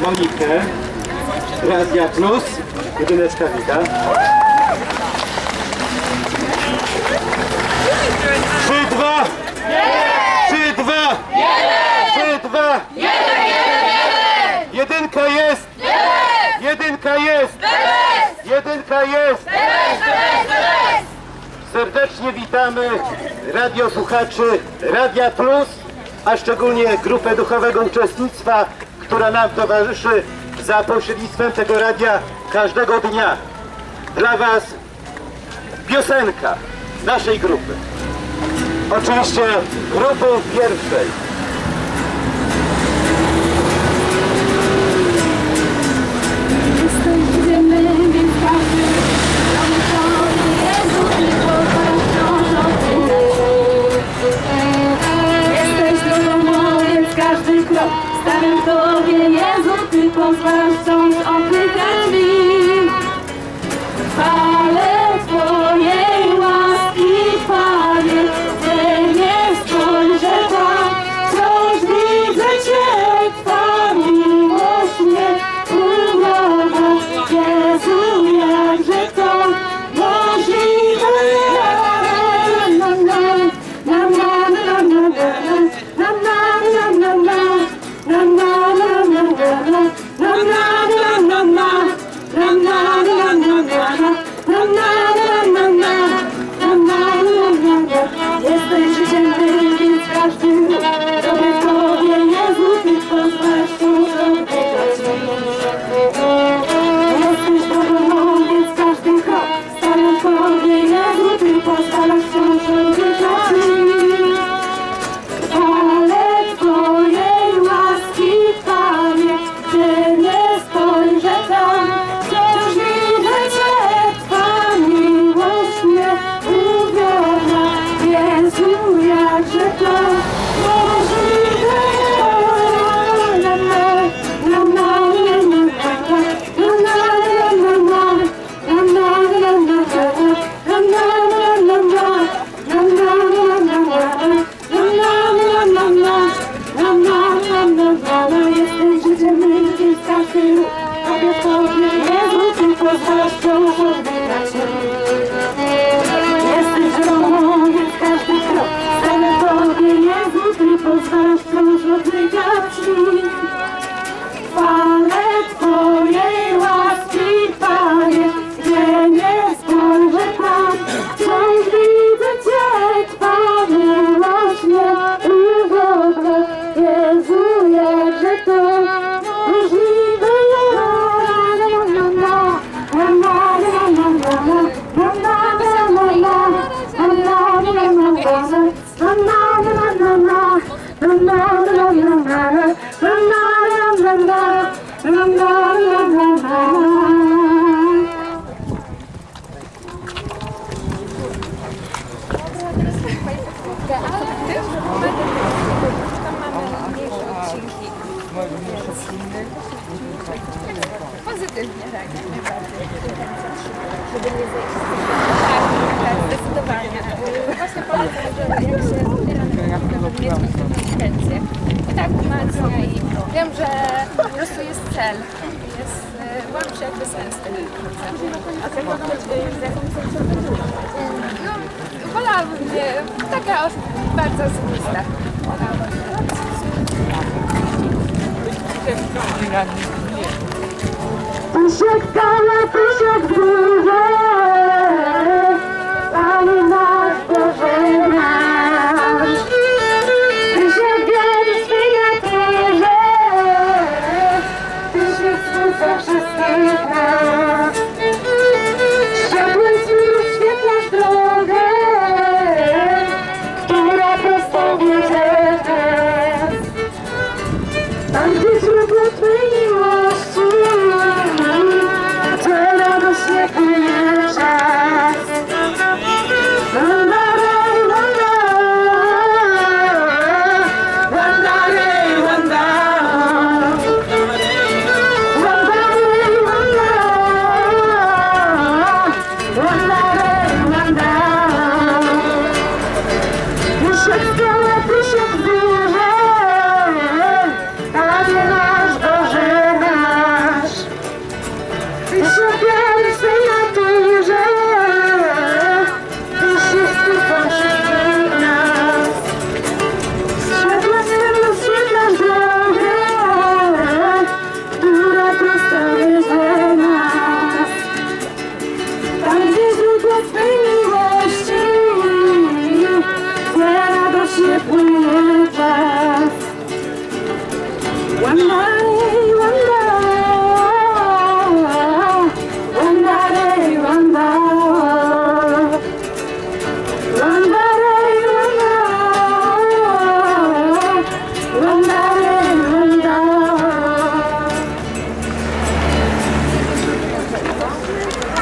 Monikę. Radia Plus. Jedyneczka wita. Trzy, dwa! Trzy, dwa! Trzy, dwa! Jedynka jest! Jedynka jest! Jedynka jest! Serdecznie witamy radiosłuchaczy Radia Plus, a szczególnie grupę duchowego uczestnictwa która nam towarzyszy za pośrednictwem tego radia każdego dnia. Dla Was piosenka naszej grupy. Oczywiście grupy pierwszej. stawiam to People's love songs of ty nie spojrzę. Just to hold Pozytywnie, tak. Żeby nie zejść. Tak, tak, zdecydowanie. Właśnie polecam, że jak się zbieram, to mieć intencje. I tak umacnia i wiem, że po prostu jest cel. E, łamczy jakby sens tego. A co mogą być z jakąś No, wolałabym, nie, taka bardzo osobista. Tysiek Let's go.